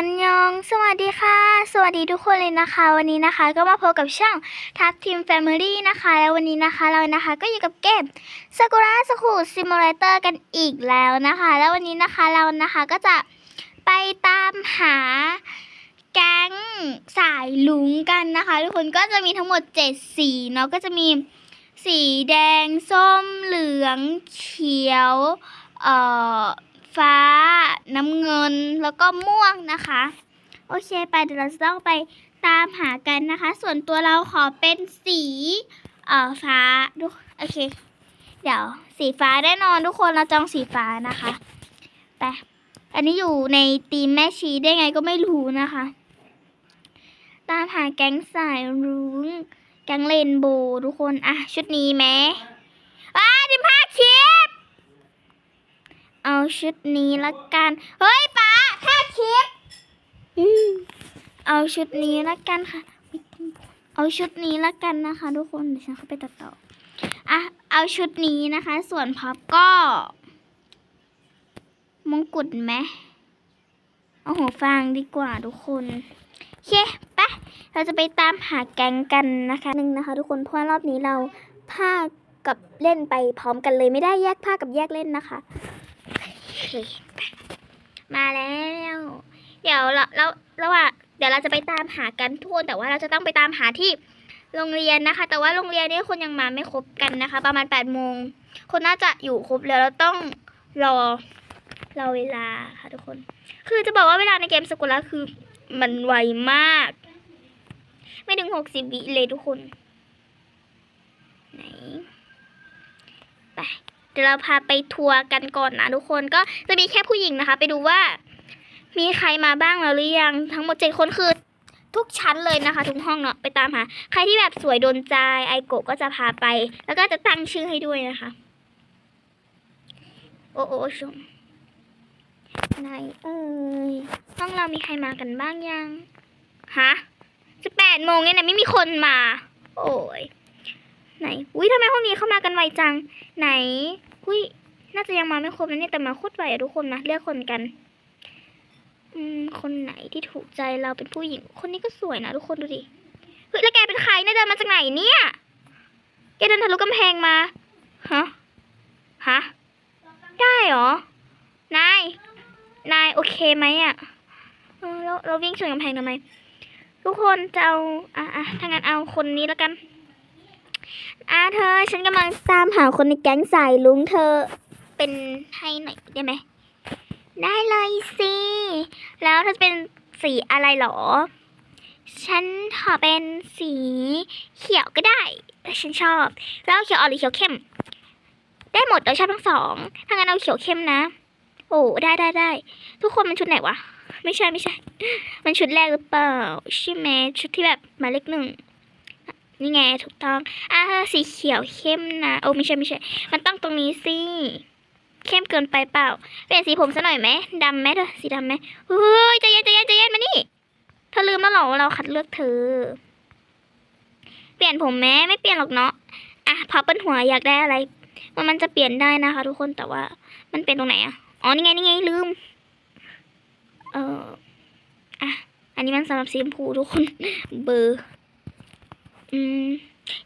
อันยอง สวัสดีค่ะ สวัสดีทุกคนเลยนะคะ วันนี้นะคะก็มาพบกับช่องทักทีมแฟมิลี่นะคะ แล้ววันนี้นะคะเรานะคะก็อยู่กับเกมซากุระสคูซิมูเลเตอร์กันอีกแล้วนะคะ แล้ววันนี้นะคะเรานะคะก็จะไปตามหาแก๊งสายลุงกันนะคะ ทุกคนก็จะมีทั้งหมด 7 สีเนาะก็จะมีสีแดงส้มเหลืองเขียว เอ่อ ฟ้า น้ำเงินแล้วก็ม่วงนะคะ โอเคไปเดี๋ยวเราจะต้องไปตามหากันนะคะ ส่วนตัวเราขอเป็นสีเอ่อฟ้าดูโอเค เดี๋ยวสีฟ้าแน่นอนทุกคนเราจองสีฟ้านะคะไปอันนี้อยู่ในทีมแม่ชีได้ไงก็ไม่รู้นะคะ ตามหาแก๊งสายรุ้งแก๊งเรนโบทุกคน อะ ชุดนี้ไหมอ้าดิมพาคลิป เอาชุดนี้ละกัน เฮ้ยป้าถ้าคลิปเอาชุดนี้ละกันค่ะ เอาชุดนี้ละกันนะคะ ทุกคนเดี๋ยวฉันเข้าไปตัดต่ออะเอาชุดนี้นะคะ ส่วนพับก็มงกุฎไหมเอาหัวฟางดีกว่าทุกคนโอเคไปะเราจะไปตามหาแก๊งกันนะคะหนึ่งนะคะ ทุกคนเพราะรอบนี้เราภาคกับเล่นไปพร้อมกันเลยไม่ได้แยกภาคกับแยกเล่นนะคะ เคมาแล้ว เดี๋ยวเราเราเราอะเดี๋ยวเราจะไปตามหากันทุกคนแต่ว่าเราจะต้องไปตามหาที่โรงเรียนนะคะ แต่ว่าโรงเรียนนี้คนยังมาไม่ครบกันนะคะ ประมาณ8ปดโมงคนน่าจะอยู่ครบแล้วเราต้องรอรอเวลาค่ะทุกคน คือจะบอกว่าเวลาในเกมสกุลาคือมันไวมาก ไม่ถึงหกสิบวิเลยทุกคน ไหน ไป ดี๋ยวเราพาไปทัวร์กันก่อนนะทุกคนก็จะมีแค่ผู้หญิงนะคะ ไปดูว่ามีใครมาบ้างแล้วหรือยังทั้งหมดเจ็ดคนคือทุกชั้นเลยนะคะ ทุกห้องเนาะไปตามหา ใครที่แบบสวยโดนใจไอโกะก็จะพาไป แล้วก็จะตั้งชื่อให้ด้วยนะคะ โอ้โอ้ชมไหนเอ้ยห้องเรามีใครมากันบ้างยังฮะจะแปดโมงเนี่ยนะไม่มีคนมา โอ้ยไหน อุ้ยทำไมห้องนี้เข้ามากันไวจัง ไหน อุ้ย น่าจะยังมาไม่ครบนะเนี่ยแต่มาโคตรไวอะทุกคนนะเลือกคนกัน อืม คนไหนที่ถูกใจเราเป็นผู้หญิง คนนี้ก็สวยนะทุกคนดูดิเฮ้ยแล้วแกเป็นใครเนี่ยเดินมาจากไหนเนี่ยแกเดินทะลุกำแพงมาฮะฮะได้เหรอนายนายโอเคไหมอะเออเราเราวิ่งชนกำแพงทำไมทุกคนจะเอาอะอะถ้างั้นเอาคนนี้แล้วกัน อาเธอ ฉันกำลังตามหาคนในแก๊งสายลุงเธอ เป็นให้หน่อยได้ไหม ได้เลยสิ แล้วเธอจะเป็นสีอะไรหรอ ฉันขอเป็นสีเขียวก็ได้ ฉันชอบ แล้วเขียวอ่อนหรือเขียวเข้ม ได้หมดเราชอบทั้งสองถ้างั้นเอาเขียวเข้มนะ โอ้ได้ได้ได้ ทุกคนมันชุดไหนวะ ไม่ใช่ไม่ใช่ มันชุดแรกหรือเปล่า ใช่ไหมชุดที่แบบหมายเลขหนึ่ง นี่ไงถูกต้องอ่าสีเขียวเข้มนะ โอ้ไม่ใช่ไม่ใช่ มันต้องตรงนี้สิ เข้มเกินไปเปล่า เปลี่ยนสีผมซะหน่อยไหมดำไหมเธอสีดำไหมเฮ้ยใจเย็นใจเย็นใจเย็นมานี่ เธอลืมแล้วหรอเราคัดเลือกเธอ เปลี่ยนผมไหมไม่เปลี่ยนหรอกเนาะ อะพับเป็นหัวอยากได้อะไร มันมันจะเปลี่ยนได้นะคะ ทุกคนแต่ว่า มันเป็นตรงไหนอะ อ๋อนี่ไงนี่ไงลืม เอออะอันนี้มันสำหรับสีชมพูทุกคน เบอร์ อืม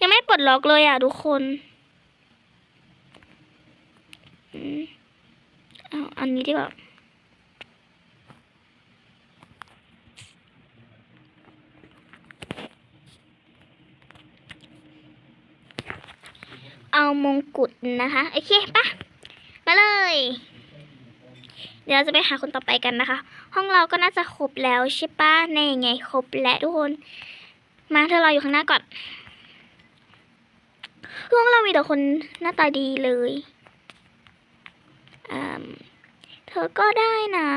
ยังไม่ปลดล็อกเลยอะทุกคนอืมเอาอันนี้ดีกว่าเอามงกุฎนะคะ โอเคปะมาเลย เดี๋ยวเราจะไปหาคนต่อไปกันนะคะ ห้องเราก็น่าจะครบแล้วใช่ปะในไงครบแล้วทุกคน มาเธอรออยู่ข้างหน้าก่อนห้องเรามีแต่คนหน้าตาดีเลยเธอก็ได้นะ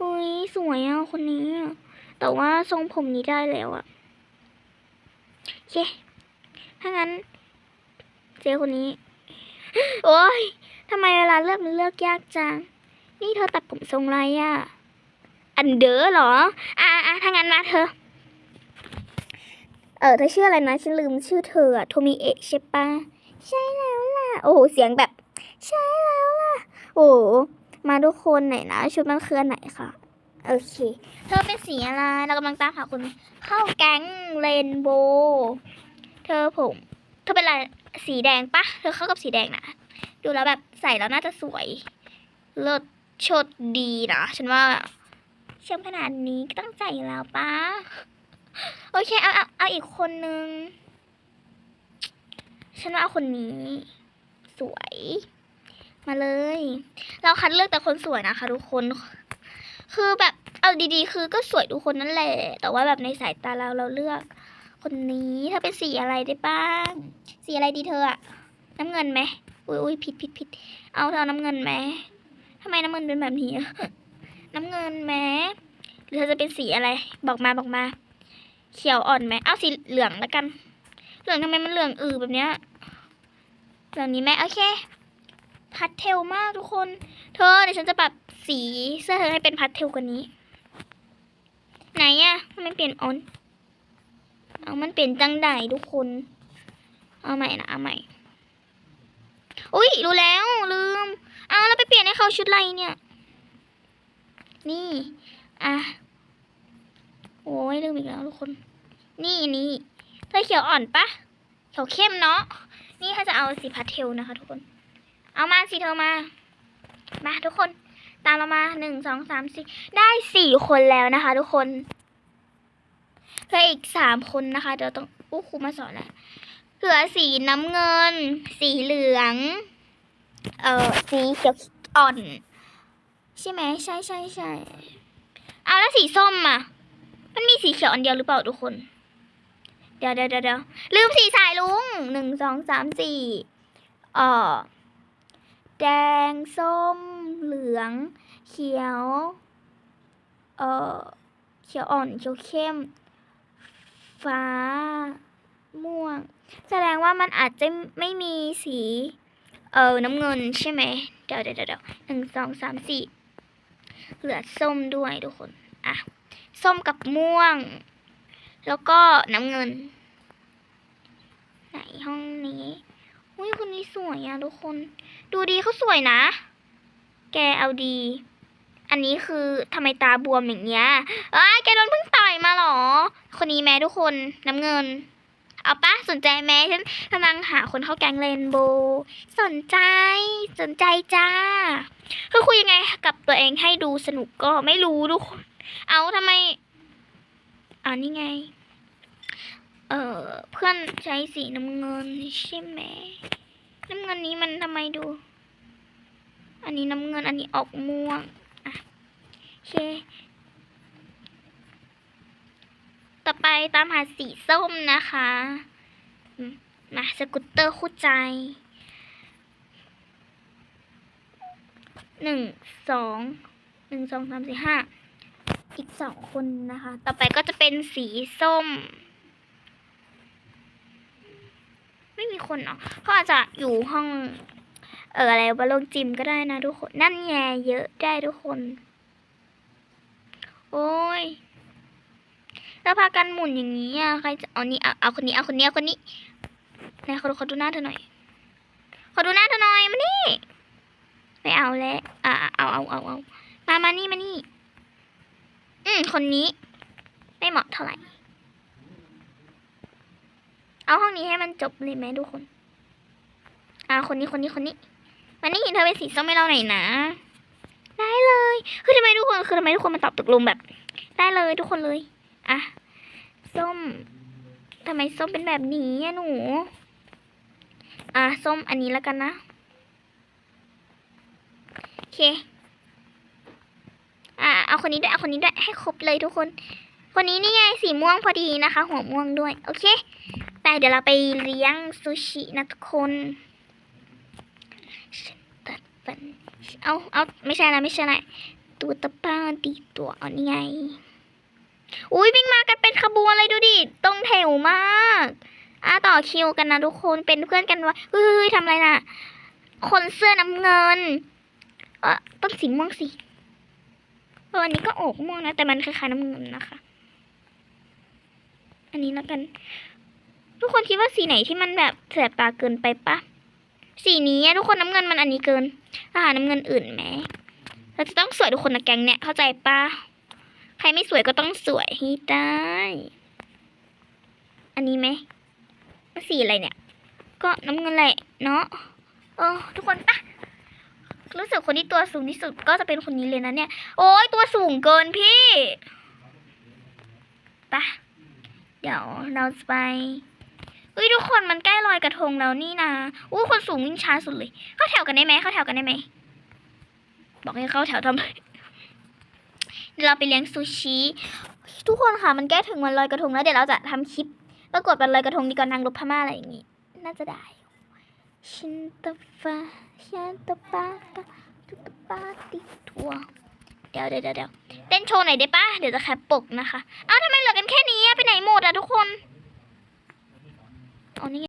อุ้ยสวยอะคนนี้ แต่ว่าทรงผมนี้ได้แล้วอะโอเคถ้างั้น เจคนนี้ โอ้ยทำไมเวลาเลือกมันเลือกยากจัง นี่เธอตัดผมทรงไรอะอันเดอร์เหรออะ อะถ้างั้นมาเธอ เออเธอชื่ออะไรนะฉันลืมชื่อเธออะโทมิเอะใช่ปะใช่แล้วล่ะ โอ้โหเสียงแบบ ใช่แล้วล่ะ โอ้มาทุกคนไหนนะชุดมันคืออนไหนคะโอเค เธอเป็นสีอะไรเรากำลังตามหาคนเข้าแก๊งเรนโบว์เธอผม เธอเป็นอะไรสีแดงปะเธอเข้ากับสีแดงนะดูแล้วแบบใส่แล้วน่าจะสวยเลิศชดดีนะฉันว่า ชื่อมขนาดนี้ก็ต้องใจอยู่แล้วปะโอเคเอาเอาเอาอีกคนนึง ฉันว่าเอาคนนี้ สวย มาเลย เราคัดเลือกแต่คนสวยนะคะทุกคน คือแบบเอาดีๆ คือก็สวยทุกคนนั่นแหละ แต่ว่าแบบในสายตาเราเราเลือก คนนี้ถ้าเป็นสีอะไรได้บ้าง สีอะไรดีเธออะน้ำเงินไหมอุ้ยอุ้ยผิดผิดผิดเอาเธอเอาน้ำเงินไหมทำไมน้ำเงินเป็นแบบนี้ น้ำเงินไหมหรือเธอจะเป็นสีอะไร บอกมาบอกมา เขียวอ่อนไหมเอาสีเหลืองแล้วกัน เหลืองทำไมมันเหลืองอือแบบเนี้ยเหลืองนี้ไหมโอเคพัดเทลมากทุกคน เธอเดี๋ยวฉันจะปรับสีเสื้อเธอให้เป็นพัดเทลกว่านี้ ไหนอะทำไมเปลี่ยนออนเอามันเปลี่ยนจังไดทุกคน เอาใหม่นะเอาใหม่ อุ้ยรู้แล้วลืม เอาแล้วไปเปลี่ยนให้เขาชุดอะไรเนี่ย นี่อะโอ้ยลืมอีกแล้วทุกคน นี่นี่เธอเขียวอ่อนปะเขียวเข้มเนาะนี่ถ้าจะเอาสีพาเทลนะคะ ทุกคน เอามาสิเธอมามาทุกคน ตามเรามาหนึ่งสองสามสี่ได้สี่คนแล้วนะคะ ทุกคนเหลืออีกสามคนนะคะเดี๋ยวต้องอู้ครูมาสอนแล้วเหลือสีน้ำเงิน สีเหลือง เอ่อสีเขียวอ่อน ใช่ไหมใช่ใช่ใช่เอาแล้วสีส้มอะ มันมีสีเขียวอันเดียวหรือเปล่าทุกคนเดี๋ยวเดี๋ยวเดี๋ยวเดี๋ยวลืมสีสายลุงหนึ่งสองสามสี่เอ่อแดงส้มเหลือง เขียว เอ่อเขียวอ่อนเขียวเข้ม ฟ้า ม่วง แสดงว่ามันอาจจะไม่มีสี เออน้ำเงินใช่ไหมเดี๋ยวเดี๋ยวเดี๋ยวหนึ่งสองสามสี่ เหลือส้มด้วยทุกคน อะ ส้มกับม่วง แล้วก็น้ำเงิน ไหนห้องนี้อุ้ยคนนี้สวยอะทุกคน ดูดีเขาสวยนะ แกเอาดี อันนี้คือทำไมตาบวมอย่างเงี้ยเอ้ยแกโดนเพิ่งต่อยมาหรอ คนนี้แม่ทุกคนน้ำเงิน เอาปะสนใจไหมฉันกำลังหาคนเข้าแก๊งเรนโบว์สนใจ สนใจจ้าคือคุยยังไงกับตัวเองให้ดูสนุกก็ไม่รู้ทุกคนเอาทำไมอ่านี่ไง เออเพื่อนใช้สีน้ำเงินใช่ไหมน้ำเงินนี้มันทำไมดู อันนี้น้ำเงินอันนี้ออกม่วง อะโอเค ต่อไปตามหาสีส้มนะคะมาสกูตเตอร์คู่ใจหนึ่งสองหนึ่งสองสามสี่ห้าอีกสองคนนะคะ ต่อไปก็จะเป็นสีส้ม ไม่มีคนเนาะก็อาจจะอยู่ห้อง เอออะไรบอลลงจิมก็ได้นะทุกคน นั่นแง่เยอะได้ทุกคน โอ้ย แล้วพากันหมุนอย่างนี้อะใครจะเอานี่เอาคนนี้เอาคนนี้เอาคนนี้ไหนขอขอดูหน้าเธอหน่อย ขอดูหน้าเธอหน่อยมานี่ไม่เอาแล้วอะเอาเอาเอาเอามามานี่มานี่ อืมคนนี้ ไม่เหมาะเท่าไหร่ เอาห้องนี้ให้มันจบเลยไหมทุกคน อ่าคนนี้คนนี้คนนี้มานี่เธอเป็นสีส้มให้เราหน่อยนะได้เลย คือทำไมทุกคนคือทำไมทุกคนมาตอบตกลงแบบ ได้เลยทุกคนเลย อะส้มทำไมส้มเป็นแบบนี้อะหนู อะส้มอันนี้แล้วกันนะ โอเค อะเอาคนนี้ด้วย เอาคนนี้ด้วย ให้ครบเลยทุกคน คนนี้นี่ไงสีม่วงพอดีนะคะ หัวม่วงด้วย โอเค แต่เดี๋ยวเราไปเลี้ยงซูชินะทุกคนฉันตัดฟันเอาเอาไม่ใช่นะไม่ใช่นะตัวตะป้าดีตัวเอานี่ไง อุ้ยวิ่งมากันเป็นขบวนเลยดูดิ ตรงแถวมากอะต่อคิวกันนะทุกคน เป็นเพื่อนกันวะเฮ้ยทำอะไรน่ะ คนเสื้อน้ำเงิน เออต้องสีม่วงสิอันนี้ก็ออกม่วงนะ แต่มันคล้ายๆน้ำเงินนะคะ อันนี้แล้วกัน ทุกคนคิดว่าสีไหนที่มันแบบแสบตาเกินไปปะสีนี้ทุกคนน้ำเงินมันอันนี้เกินอาหารน้ำเงินอื่นไหมเราจะต้องสวยทุกคนนะแก๊งเนี่ยเข้าใจปะ ใครไม่สวยก็ต้องสวยให้ได้ อันนี้ไหมสีอะไรเนี่ย ก็น้ำเงินแหละเนาะเออทุกคนปะรู้สึกคนที่ตัวสูงที่สุดก็จะเป็นคนนี้เลยนะเนี่ย โอ้ยตัวสูงเกินพี่ปะเดี๋ยวเราจะไปเฮ้ยทุกคนมันใกล้ลอยกระทงแล้วนี่นะอู้คนสูงวิ่งช้าสุดเลย เข้าแถวกันได้ไหมเข้าแถวกันได้ไหมบอกให้เข้าแถวทำไม เราไปเลี้ยงซูชิทุกคนค่ะมันใกล้ถึงวันลอยกระทงแล้วเดี๋ยวเราจะทำคลิปประกวดวันลอยกระทงดีกว่านางรบพม่าอะไรอย่างงี้ น่าจะได้ชินตาฟ้าชินตปาตาตุตาปาติทัวเดี๋ยวเดี๋ยวเดี๋ยวเต้นโชว์หน่อยได้ปะเดี๋ยวจะแคปปกนะคะอ้าวทำไมเหลือกันแค่นี้ไปไหนหมดอะทุกคนอ๋อนี่